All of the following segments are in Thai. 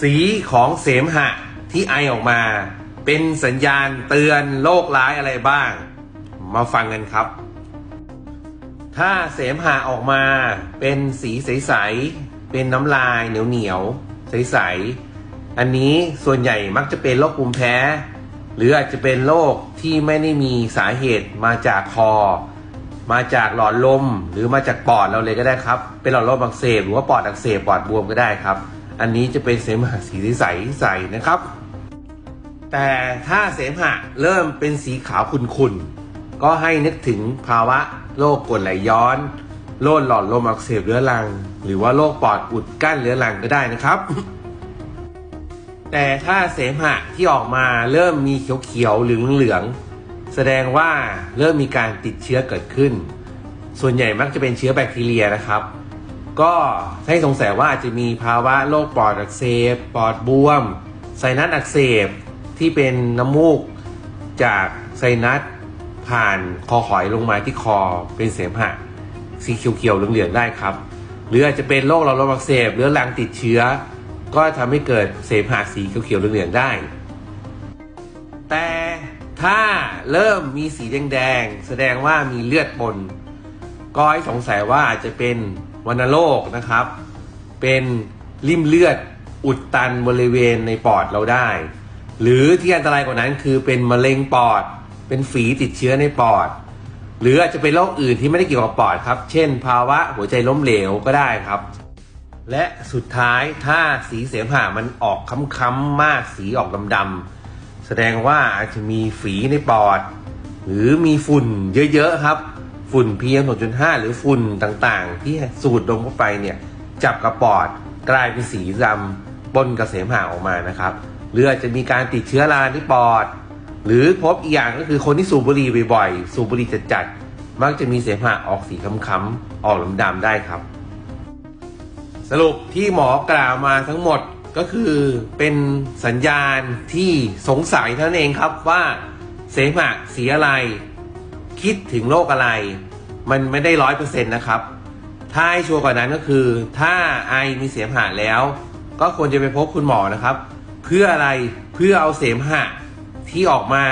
สีของเสมหะที่ไอออกมา เป็นสัญญาณเตือนโรคร้ายอะไรบ้าง มาฟังกันครับ ถ้าเสมหะออกมา เป็นสีใสๆเป็นน้ำลายเหนียวๆใสๆอันนี้ส่วนใหญ่มักจะเป็นโรคภูมิแพ้ หรืออาจจะเป็นโรคที่ไม่ได้มีสาเหตุมาจากคอ มาจากหลอดลมหรือมาจากปอดเราเลยก็ได้ครับ เป็นหลอดลมอักเสบหรือว่าปอดอักเสบปอดบวมก็ได้ครับ อันนี้จะเป็นเสมหะสีใสใสนะครับ แต่ถ้าเสมหะเริ่มเป็นสีขาวขุ่นๆก็ให้นึกถึงภาวะโรคกรดไหลย้อนโรคหลอดลมอักเสบเรื้อรัง หรือว่าโรคปอดอุดกั้นเรื้อรังก็ได้นะครับ แต่ถ้าเสมหะที่ออกมาเริ่มมีเขียวๆหรือเหลืองๆ แสดงว่าเริ่มมีการติดเชื้อเกิดขึ้น ส่วนใหญ่มักจะเป็นเชื้อแบคทีเรียนะครับ ก็ให้สงสัยว่าอาจจะมีภาวะโรคปอดอักเสบ ปอดบวม ไซนัสอักเสบที่เป็นน้ำมูกจากไซนัสผ่านคอหอยลงมาที่คอเป็นเสมหะสีเขียวๆเหลืองๆได้ครับ หรืออาจจะเป็นโรคหลอดลมอักเสบหรือรังติดเชื้อ ก็ทำให้เกิดเสมหะสีเขียวๆเหลืองๆได้ แต่ ถ้าเริ่มมีสีแดงๆ แสดงว่ามีเลือดปน ก็ให้สงสัยว่าอาจจะเป็นวัณโรคนะครับ เป็นริ่มเลือดอุดตันบริเวณในปอดเราได้ หรือที่อันตรายกว่านั้นคือเป็นมะเร็งปอด เป็นฝีติดเชื้อในปอด หรืออาจจะเป็นโรคอื่นที่ไม่ได้เกี่ยวกับปอดครับ เช่น ภาวะหัวใจล้มเหลวก็ได้ครับ และสุดท้ายถ้าสีเสมหะมันออกค้ำๆมากสีออกดำๆ แสดงว่าอาจจะมีฝีในปอด หรือมีฝุ่นเยอะๆครับ ฝุ่น PM 2.5 หรือฝุ่นต่างๆ ที่สูดดมเข้าไปเนี่ยจับกับปอดกลายเป็นสีดำปนกับเสมหะออกมานะครับหรืออาจจะมีการติดเชื้อราที่ปอด หรือพบอีกอย่างก็คือคนที่สูบบุหรี่บ่อยๆ สูบบุหรี่จัดๆมักจะมีเสมหะออกสีค้ำๆออกดำๆได้ครับ สรุปที่หมอกล่าวมาทั้งหมด ก็คือเป็นสัญญาณที่สงสัยเท่านั้นเองครับว่าเสมหะสีอะไร คิดถึงโรคอะไร มันไม่ได้ร้อยเปอร์เซ็นต์นะครับ ถ้าให้ชัวร์กว่านั้นก็คือ ถ้าไอมีเสมหะแล้ว ก็ควรจะไปพบคุณหมอนะครับ เพื่ออะไรเพื่อเอาเสมหะที่ออกมา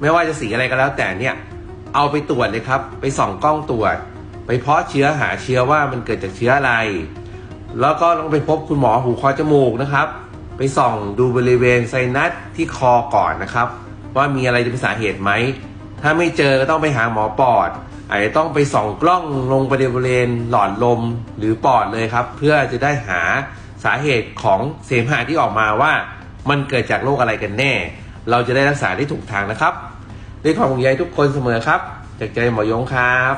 ไม่ว่าจะสีอะไรก็แล้วแต่เนี่ยเอาไปตรวจเลยครับ ไปส่องกล้องตรวจ ไปเพาะเชื้อหาเชื้อว่ามันเกิดจากเชื้ออะไร แล้วก็ต้องไปพบคุณหมอหูคอจมูกนะครับ ไปส่องดูบริเวณไซนัสที่คอก่อนนะครับ ว่ามีอะไรจะเป็นสาเหตุไหม ถ้าไม่เจอก็ต้องไปหาหมอปอดอาจจะต้องไปส่องกล้องลงไปบริเวณหลอดลมหรือปอดเลยครับ เพื่อจะได้หาสาเหตุของเสมหะที่ออกมาว่ามันเกิดจากโรคอะไรกันแน่ เราจะได้รักษาได้ถูกทางนะครับด้วยความห่วงใยทุกคนเสมอครับ จากใจหมอยงครับ